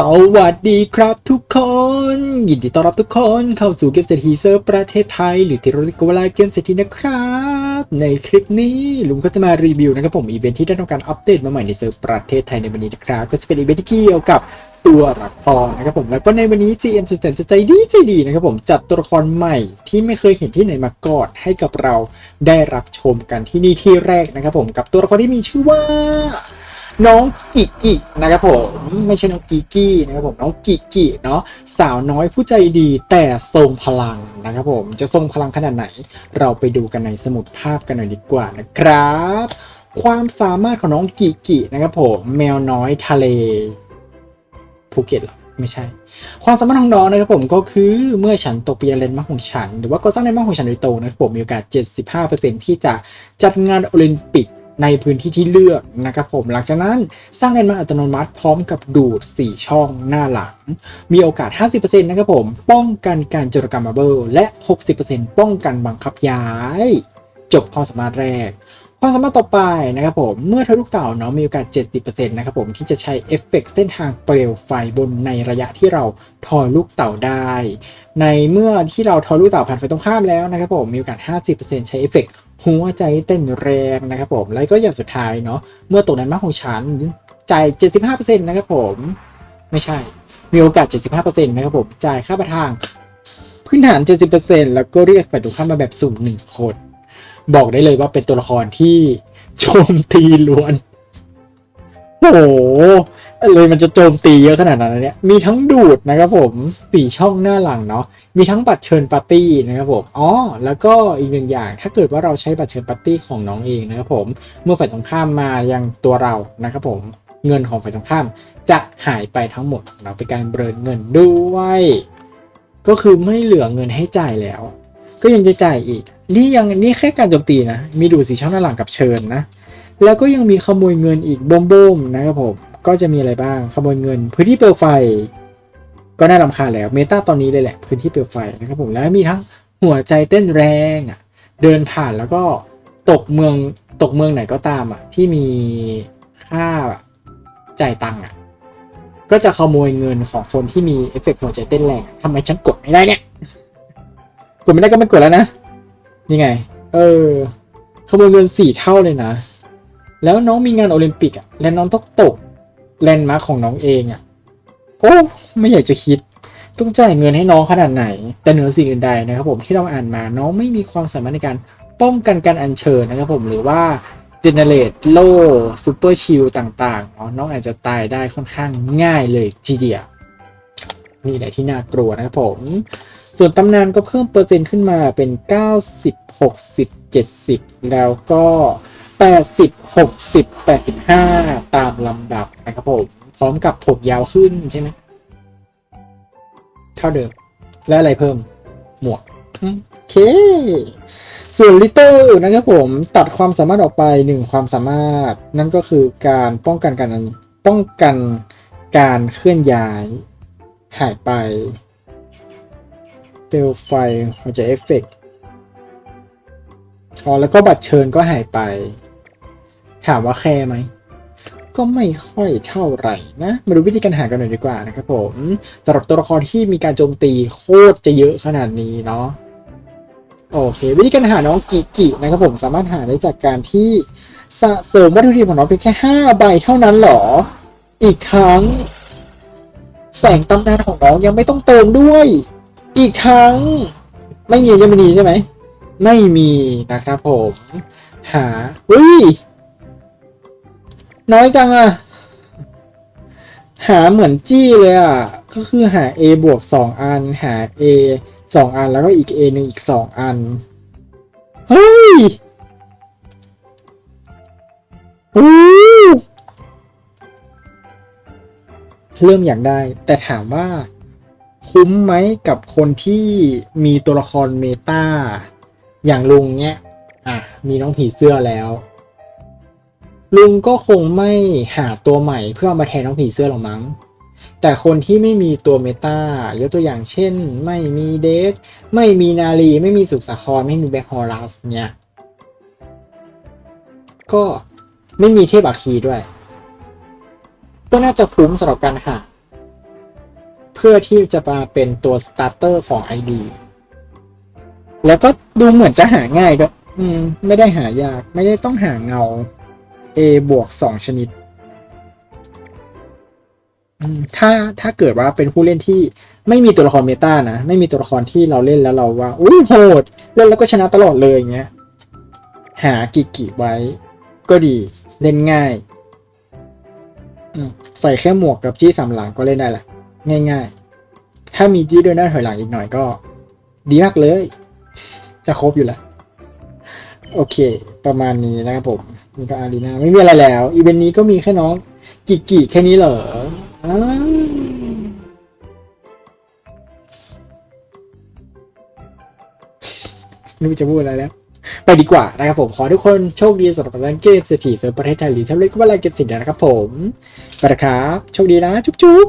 สวัสดีครับทุกคน ยินดีต้อนรับทุกคนเข้าสู่เกมเศรษฐีเซิร์ฟประเทศไทย หรือที่เราเรียกว่าเกมเศรษฐีนะครับ ในคลิปนี้ลุงก็จะมารีวิวนะครับผมอีเวนท์ที่ได้ทำการอัปเดตมาใหม่ในเซิร์ฟประเทศไทยในวันนี้นะครับ ก็จะเป็นอีเวนท์ที่เกี่ยวกับตัวละครนะครับผมแล้วก็ในวันนี้ GM สุดแสนจะใจดีใจดีนะครับผมจัดตัวละครใหม่ที่ไม่เคยเห็นที่ไหนมาก่อนให้กับเราได้รับชมกันที่นี่ที่แรกนะครับผมกับตัวละครที่มีชื่อว่า น้องกิกินะครับผมไม่ใช่น้องกิกี้นะครับผมน้องกิกิเนาะสาวน้อยผู้ใจดีแต่ทรงพลังนะครับผมจะทรงพลังขนาดไหน เราไปดูกันในสมุดภาพกันหน่อยดีกว่านะครับ ความสามารถของน้องกิกินะครับผมแมวน้อยทะเลภูเก็ตหรอไม่ใช่ ความสามารถของน้องนะครับผมก็คือเมื่อฉันตกเปียเลนมากของฉัน หรือว่าก็สร้างในมากของฉันโดยตรงนะครับผมมีโอกาส 75%ที่จะจัดงานโอลิมปิก ในพื้นที่ที่เลือกนะครับผมหลังจากนั้นสร้างเลนมาอัตโนมัติพร้อมกับดูด 4 ช่องหน้าหลัง มีโอกาส 50%นะครับผมป้องกันการจรกรรมมาเบิลและ 60%ป้องกันบังคับย้าย จบความสามารถแรก ความสามารถต่อไปนะครับผมเมื่อทะลุเต่าเนาะมีโอกาส 70%นะครับผมที่จะใช้เอฟเฟกต์เส้นทางเปลวไฟบนในระยะที่เราทอยลูกเต่าได้ ในเมื่อที่เราทอยลูกเต่าผ่านไฟตรงข้ามแล้วนะครับผมมีโอกาส 50%ใช้เอฟเฟกต์หัวใจเต้นแรงนะครับผมแล้วก็อย่างสุดท้ายเนาะเมื่อตกนั้นมากของฉันจ่าย 75%นะครับผมไม่ใช่ มีโอกาส 75%นะครับผมจ่ายค่าประทางพื้นฐาน 70%แล้วก็เรียกฝ่ายตรงข้ามมาแบบสุ่มหนึ่งคน บอกได้เลยว่าเป็นตัวละครที่โจมตีล้วนโอ้โหเลยมันจะโจมตีเยอะขนาดนั้นเนี่ย มีทั้งดูดนะครับผมสี่ช่องหน้าหลังเนาะ มีทั้งบัตรเชิญปาร์ตี้นะครับผม อ๋อ แล้วก็อีกหนึ่งอย่าง ถ้าเกิดว่าเราใช้บัตรเชิญปาร์ตี้ของน้องเองนะครับผม เมื่อฝ่ายตรงข้ามมายังตัวเรานะครับผม เงินของฝ่ายตรงข้ามจะหายไปทั้งหมดเราเป็นการเบินเงินด้วย ก็คือไม่เหลือเงินให้จ่ายแล้ว ก็ยังจะจ่ายอีก นี่ยังนี่แค่การโจมตีนะ มีดูดสีช่องหน้าหลังกับเชิญนะ แล้วก็ยังมีขโมยเงินอีกบมๆนะครับผม ก็จะมีอะไรบ้างขโมยเงิน พื้นที่เปลวไฟ ก็น่ารำคาแล้วเมตาตอนนี้เลยแหละพื้นที่เปลวไฟนะครับผมแล้วมีทั้งหัวใจเต้นแรงอะเดินผ่านแล้วก็ตกเมืองตกเมืองไหนก็ตามอะที่มีค่าจ่ายตังค์อะก็จะขโมยเงินของคนที่มีเอฟเฟกต์หัวใจเต้นแรงทำไมฉันกดไม่ได้เนี่ย กดไม่ได้ก็ไม่กดแล้วนะ นี่ไง เออขโมยเงินสี่เท่าเลยนะ แล้วน้องมีงานโอลิมปิกอะ และน้องต้องตกแลนด์มาร์คของน้องเองอะ โอ้ไม่อยากจะคิด ต้องจ่ายเงินให้น้องขนาดไหน แต่เหนือสิ่งอื่นใดนะครับผมที่เราอ่านมาน้องไม่มีความสามารถในการป้องกันการอัญเชิญนะครับผมหรือว่า generate โล่ซูเปอร์ชิลต่างๆน้องอาจจะตายได้ค่อนข้างง่ายเลยทีเดียว นี่แหละที่น่ากลัวนะครับผม ส่วนตำนานก็เพิ่มเปอร์เซ็นต์ขึ้นมาเป็น 90 60 70 แล้วก็ 80 60 85 ตามลำดับนะครับผม พร้อมกับผมยาวขึ้นใช่ไหมเท่าเดิม และอะไรเพิ่ม หมวกโอเค ส่วนลิตเตอร์นะครับผมตัดความสามารถออกไปหนึ่งความสามารถ นั่นก็คือการป้องกันการป้องกันการเคลื่อนย้าย หายไป เปลวไฟหัวใจเอฟเฟกต์อ๋อแล้วก็บัตรเชิญก็หายไป ถามว่าแคร์ไหม ก็ไม่ค่อยเท่าไหร่นะ มาดูวิธีการหากันหน่อยดีกว่านะครับผมสำหรับตัวละครที่มีการโจมตีโคตรจะเยอะขนาดนี้เนาะโอเค วิธีการหาน้องกิกินะครับผมสามารถหาได้จากการที่สะสมวัตถุดิบของน้องเป็นแค่ห้าใบเท่านั้นเหรอ อีกทั้ง แสงตำนานของน้องยังไม่ต้องเติมด้วย อีกทั้ง ไม่มียังไม่มีใช่ไหม ไม่มีนะครับผม หาอุ้ย น้อยจังอะหาเหมือนจี้เลยอะก็คือหา A บวกสองอัน หา A สองอันแล้วก็อีก A หนึ่งอีกสองอัน เฮ้ยโอ้ เริ่มอยากได้ แต่ถามว่าคุ้มไหมกับคนที่มีตัวละครเมตาอย่างลุงเนี้ย อะ มีน้องผีเสื้อแล้ว ลุงก็คงไม่หาตัวใหม่เพื่อมาแทนน้องผีเสื้อหรอกมั้ง แต่คนที่ไม่มีตัวเมตายกตัวอย่างเช่น ไม่มีเดทไม่มีนาลีไม่มีสุขสาครไม่มีแบ็คฮอรัสเนี่ย ก็ไม่มีเทพอัคคีด้วย ก็น่าจะคุ้มสำหรับการหา เพื่อที่จะมาเป็นตัวสตาร์เตอร์ของ ID แล้วก็ดูเหมือนจะหาง่ายด้วย อืม ไม่ได้หายาก ไม่ได้ต้องหาเงา A บวกสองชนิดอืมถ้าถ้าเกิดว่าเป็นผู้เล่นที่ไม่มีตัวละครเมตานะ ไม่มีตัวละครที่เราเล่นแล้วเราว่า อุ้ยโหด เล่นแล้วก็ชนะตลอดเลยอย่างเงี้ย หากิกิไว้ ก็ดี เล่นง่าย ใส่แค่หมวกกับจี้สามหลังก็เล่นได้แหละ ง่าย ๆ ถ้ามีจี้ด้วยหน้าถอยหลังอีกหน่อยก็ ดีมากเลย จะครบอยู่แล้ว โอเค ประมาณนี้นะครับผมนี่ก็อารีนาไม่มีอะไรแล้ว อีเวนต์นี้ก็มีแค่น้อง กิกิแค่นี้เหรออไม่รู้จะพูดอะไรแล้ว ไปดีกว่านะครับผมขอทุกคนโชคดีสำหรับการเกมเศรษฐีเซิร์ฟประเทศไทยหรือทำเล็กก็ว่าอะไรเกมสินนะครับผมไปละครับโชคดีนะจุ๊บ